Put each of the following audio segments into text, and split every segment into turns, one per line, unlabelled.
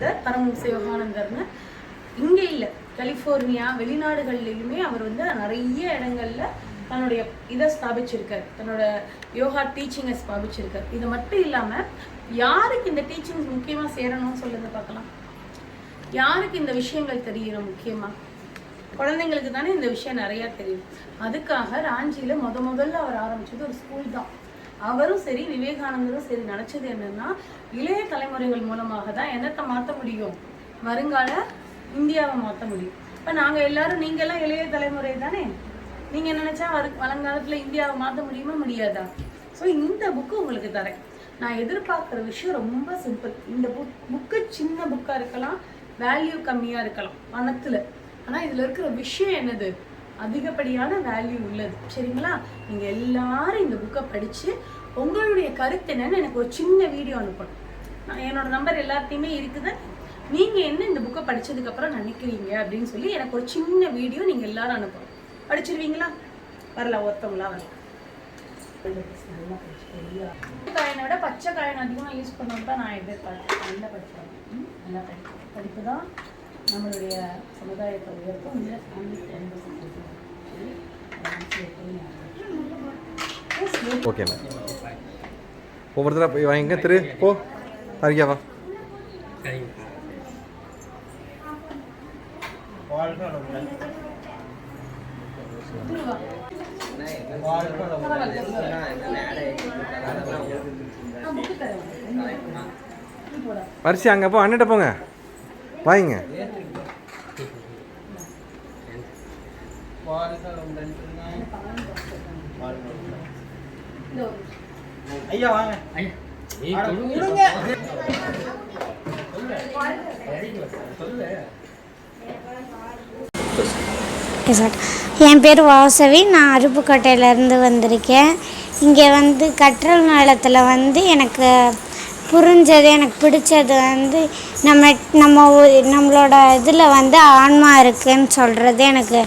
பரமஹம்ச சிவகானந்தர்னு இங்கே இல்லை. கலிஃபோர்னியா வெளிநாடுகள்லையுமே அவர் வந்து நிறைய இடங்கள்ல தன்னுடைய இதை ஸ்தாபிச்சிருக்கார். தன்னோட யோகா டீச்சிங்கை ஸ்தாபிச்சிருக்கார். இது மட்டும் இல்லாம யாருக்கு இந்த டீச்சிங்ஸ் முக்கியமா சேரணும்னு சொல்லுங்க பார்க்கலாம். யாருக்கு இந்த விஷயங்கள் தெரியணும் முக்கியமா? குழந்தைங்களுக்கு தானே இந்த விஷயம் நிறைய தெரியும். அதுக்காக ராஞ்சியில முத முதல்ல அவர் ஆரம்பிச்சது ஒரு ஸ்கூல் தான். அவரும் சரி விவேகானந்தரும் சரி நினைச்சது என்னன்னா இளைய தலைமுறைகள் மூலமாக தான் என்னத்தை மாற்ற முடியும். வருங்கால இந்தியாவை மாற்ற முடியும். இப்ப நாங்க எல்லாரும் நீங்க எல்லாம் இளைய தலைமுறை தானே? நீங்க நினைச்சா வரு வருங்காலத்துல இந்தியாவை மாற்ற முடியுமா முடியாதா? ஸோ இந்த புக்கு உங்களுக்கு தரேன். நான் எதிர்பார்க்குற விஷயம் ரொம்ப சிம்பிள் இந்த புக் புக்கு சின்ன புக்கா இருக்கலாம் வேல்யூ கம்மியா இருக்கலாம் பணத்துல. ஆனா இதுல இருக்கிற விஷயம் என்னது? அதிகப்படியான வேல்யூ உள்ளது. சரிங்களா? நீங்கள் எல்லாரும் இந்த புக்கை படித்து உங்களுடைய கருத்து என்னன்னு எனக்கு ஒரு சின்ன வீடியோ அனுப்பணும். நான் என்னோட நம்பர் எல்லாத்தையுமே இருக்குது. நீங்கள் என்ன இந்த புக்கை படித்ததுக்கப்புறம் நினைக்கிறீங்க அப்படின்னு சொல்லி எனக்கு ஒரு சின்ன வீடியோ நீங்கள் எல்லாரும் அனுப்பணும். படிச்சிருவீங்களா? வரல ஒருத்தவங்களா வரல. நல்லா விட பச்சை காயின் அதிகமாக யூஸ் பண்ணணும் தான் நான் எதிர்பார்த்தேன். நல்லா படிப்பாங்க நல்லா படிப்பு படிப்பு தான் நம்மளுடைய சமுதாயத்தை உயர்த்தும் இந்த ஃபேமிலி ரொம்ப சந்தோஷம் சரி அதான்
ஓகேண்ணா ஒவ்வொருத்தராக போய் வாங்கிங்க திரு. போ. ஹரியா வா.
திருவா.
அங்கே போ அண்ணிட்ட போங்க.
ஐயா வாங்க.
என் பேர் வாசவி. நான் அருப்புக்கோட்டையிலேருந்து வந்திருக்கேன். இங்கே வந்து கற்றல் நிலத்தில் வந்து எனக்கு புரிஞ்சது எனக்கு பிடிச்சது வந்து நம்ம நம்ம ஊ- நம்மளோட இதில் வந்து ஆன்மா இருக்குன்னு சொல்கிறது எனக்கு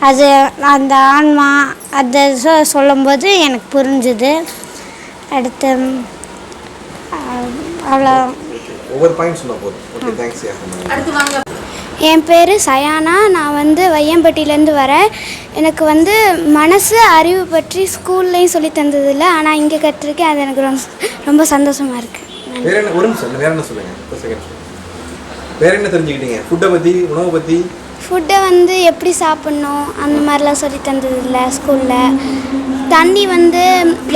அது அந்த ஆன்மா அதை சொ சொல்லும்போது எனக்கு புரிஞ்சுது. அடுத்து அவ்வளோ
என் பேர் சயானா. நான் வந்து வையம்பட்டியிலேருந்து வரேன். எனக்கு வந்து மனசு அறிவு பற்றி ஸ்கூல்லையும் சொல்லி தந்ததில்லை. ஆனால் இங்கே கற்றுருக்கேன். அது எனக்கு ரொம்ப ரொம்ப சந்தோஷமாக இருக்குது
வேற என்ன தெரிஞ்சுக்கிட்டீங்க? ஃபுட்டை பற்றி உணவை பற்றி
ஃபுட்டை வந்து எப்படி சாப்பிட்ணும்? அந்த மாதிரிலாம் சொல்லி தந்ததில்லை ஸ்கூலில் தண்ணி வந்து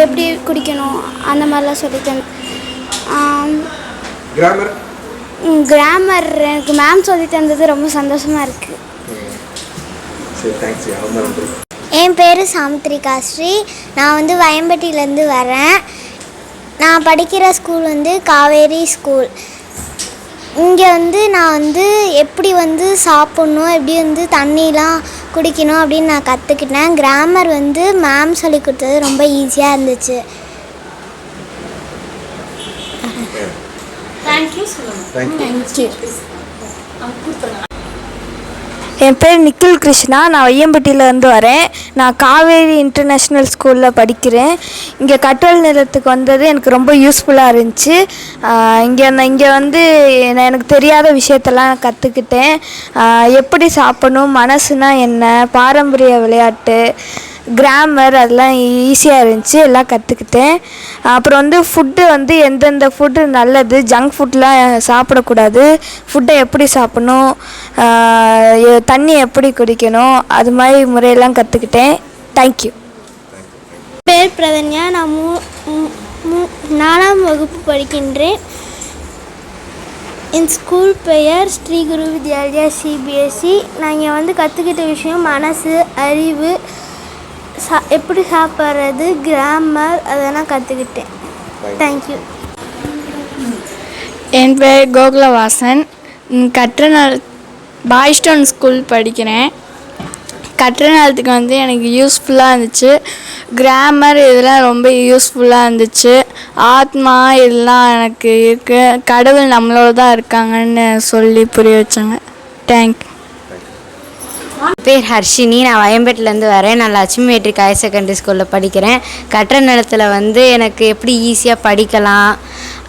எப்படி குடிக்கணும்? அந்த மாதிரிலாம் சொல்லி தந்து
கிராமர்
கிராமர் எனக்கு மேம் சொல்லி தந்தது ரொம்ப சந்தோஷமாக இருக்குது
சரி தேங்க்ஸ் யா? ரொம்ப நன்றி.
என் பேர் சாமுத்திரிகா ஸ்ரீ. நான் வந்து வயம்பட்டியிலேருந்து வரேன். நான் படிக்கிற ஸ்கூல் வந்து காவேரி ஸ்கூல் இங்கே வந்து நான் வந்து எப்படி வந்து சாப்பிட்ணும் எப்படி வந்து தண்ணிலாம் குடிக்கணும் அப்படின்னு நான் கற்றுக்கிட்டேன் கிராமர் வந்து மேம் சொல்லி கொடுத்தது ரொம்ப ஈஸியாக இருந்துச்சு.
தேங்க்யூ
தேங்க்யூ
என் பேர் நிக்கில் கிருஷ்ணா. நான் வையம்பட்டியிலேருந்து வரேன். நான் காவேரி இன்டர்நேஷ்னல் ஸ்கூலில் படிக்கிறேன். இங்கே கற்றல் நிலத்துக்கு வந்தது எனக்கு ரொம்ப யூஸ்ஃபுல்லாக இருந்துச்சு. இங்கே நான் இங்கே வந்து நான் எனக்கு தெரியாத விஷயத்தெல்லாம் நான் கற்றுக்கிட்டேன் எப்படி சாப்பிடணும் மனசுனா என்ன பாரம்பரிய விளையாட்டு கிராமர் அதெல்லாம் ஈஸியாக இருந்துச்சு எல்லாம் கற்றுக்கிட்டேன் அப்புறம் வந்து ஃபுட்டு வந்து எந்தெந்த ஃபுட்டு நல்லது ஜங்க் ஃபுட்லாம் சாப்பிடக்கூடாது. ஃபுட்டை எப்படி சாப்பிடணும் தண்ணி எப்படி குடிக்கணும் அது மாதிரி முறையெல்லாம் கற்றுக்கிட்டேன் தேங்க்யூ
பேர் பிரதன்யா. நான் மூ மூ- மூ- நாலாம் வகுப்பு படிக்கின்றேன். என் ஸ்கூல் பெயர் ஸ்ரீ குரு வித்யாலயா சிபிஎஸ்சி நான் இங்கே வந்து கற்றுக்கிட்ட விஷயம் மனசு அறிவு சா எப்படி சாப்பிட்றது கிராமர் அதெல்லாம் கற்றுக்கிட்டேன் தேங்க்யூ
என் பேர் கோகுலவாசன். கற்றநாள் பாய்ஸ்டோன் ஸ்கூல் படிக்கிறேன். கற்றநாளத்துக்கு வந்து எனக்கு யூஸ்ஃபுல்லாக இருந்துச்சு. கிராமர் இதெல்லாம் ரொம்ப யூஸ்ஃபுல்லாக இருந்துச்சு. ஆத்மா இதெல்லாம் எனக்கு இருக்குது கடவுள் நம்மளோட தான் இருக்காங்கன்னு சொல்லி புரிய வச்சாங்க. தேங்க்யூ
பேர் ஹர்ஷினி நான் வயம்பேட்டிலேருந்து வரேன். நான் லட்சுமி மெட்ரிக் ஹையர் செகண்டரி ஸ்கூலில் படிக்கிறேன். கட்டுற நிலத்தில் வந்து எனக்கு எப்படி ஈஸியாக படிக்கலாம்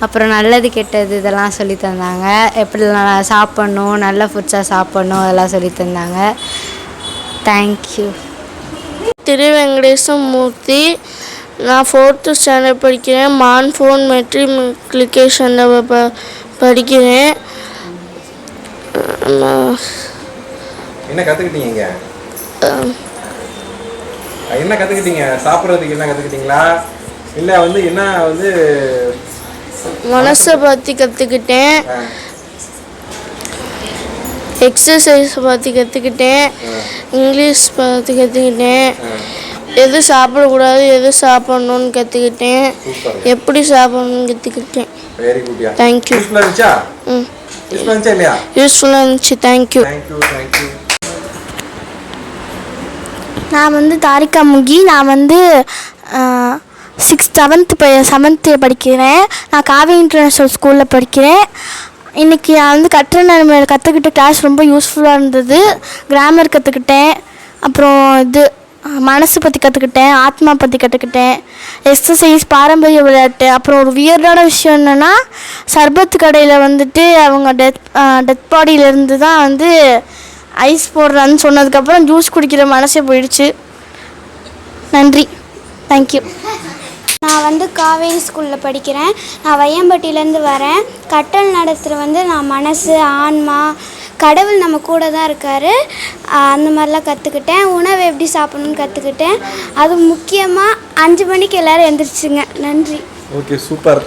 அப்புறம் நல்லது கெட்டது இதெல்லாம் சொல்லி தந்தாங்க. எப்படி நல்லா சாப்பிட்ணும் நல்ல ஃபுட்ஸாக சாப்பிட்ணும் அதெல்லாம் சொல்லி தந்தாங்க. Thank you
Thiru Venkatesan Murthy. நான் ஃபோர்த்து ஸ்டாண்டர்ட் படிக்கிறேன். மான் ஃபோன் மெட்ரிக்லிகேஷனில் ப படிக்கிறேன்.
என்ன கற்றுக்கிட்டீங்க என்ன கற்றுக்கிட்டீங்க சாப்பிட்றதுக்கு என்ன கற்றுக்கிட்டீங்களா இல்லை வந்து என்ன வந்து
மனசை பற்றி கற்றுக்கிட்டேன் எக்ஸசைஸ் பற்றி கற்றுக்கிட்டேன் இங்கிலீஷ் பற்றி கற்றுக்கிட்டேன் எது சாப்பிடக்கூடாது எது சாப்பிட்ணுன்னு கற்றுக்கிட்டேன் எப்படி சாப்பிட்ணுன்னு கற்றுக்கிட்டேன்
வெரி குட்யா
தேங்க்யூ
யூஸ்ஃபுல்லாக இருந்துச்சா?
ம்.
யூஸ்ஃபுல்லாக இருந்துச்சா இல்லையா?
யூஸ்ஃபுல்லாக இருந்துச்சு. தேங்க்யூ
தேங்க்யூ தேங்க்யூ
நான் வந்து தாரிகா முகி. நான் வந்து சிக்ஸ் செவன்த்து ப செவன்த்து படிக்கிறேன். நான் காவி இன்டர்நேஷ்னல் ஸ்கூலில் படிக்கிறேன். இன்றைக்கி நான் வந்து கற்ற நிலைமை கற்றுக்கிட்ட கிளாஸ் ரொம்ப யூஸ்ஃபுல்லாக இருந்தது. கிராமர் கற்றுக்கிட்டேன் அப்புறம் இது மனசு பற்றி கற்றுக்கிட்டேன் ஆத்மா பற்றி கற்றுக்கிட்டேன் எக்ஸசைஸ் பாரம்பரிய விளையாட்டு. அப்புறம் ஒரு வியர்டான விஷயம் என்னென்னா சர்பத் கடையில் வந்துட்டு அவங்க டெத் டெத் பாடியிலேருந்து தான் வந்து ஐஸ் போடுறான்னு சொன்னதுக்கப்புறம் ஜூஸ் குடிக்கிற மனசே போயிடுச்சு. நன்றி. தேங்க்யூ
நான் வந்து காவேரி ஸ்கூலில் படிக்கிறேன். நான் வையம்பட்டியிலேருந்து வரேன். கட்டல் நடத்துகிற வந்து நான் மனசு ஆன்மா கடவுள் நம்ம கூட தான் இருக்கார். அந்த மாதிரிலாம் கற்றுக்கிட்டேன் உணவு எப்படி சாப்பிடணும்னு கற்றுக்கிட்டேன் அது முக்கியமாக அஞ்சு மணிக்கு எல்லோரும் எந்திரிச்சுங்க. நன்றி.
Okay super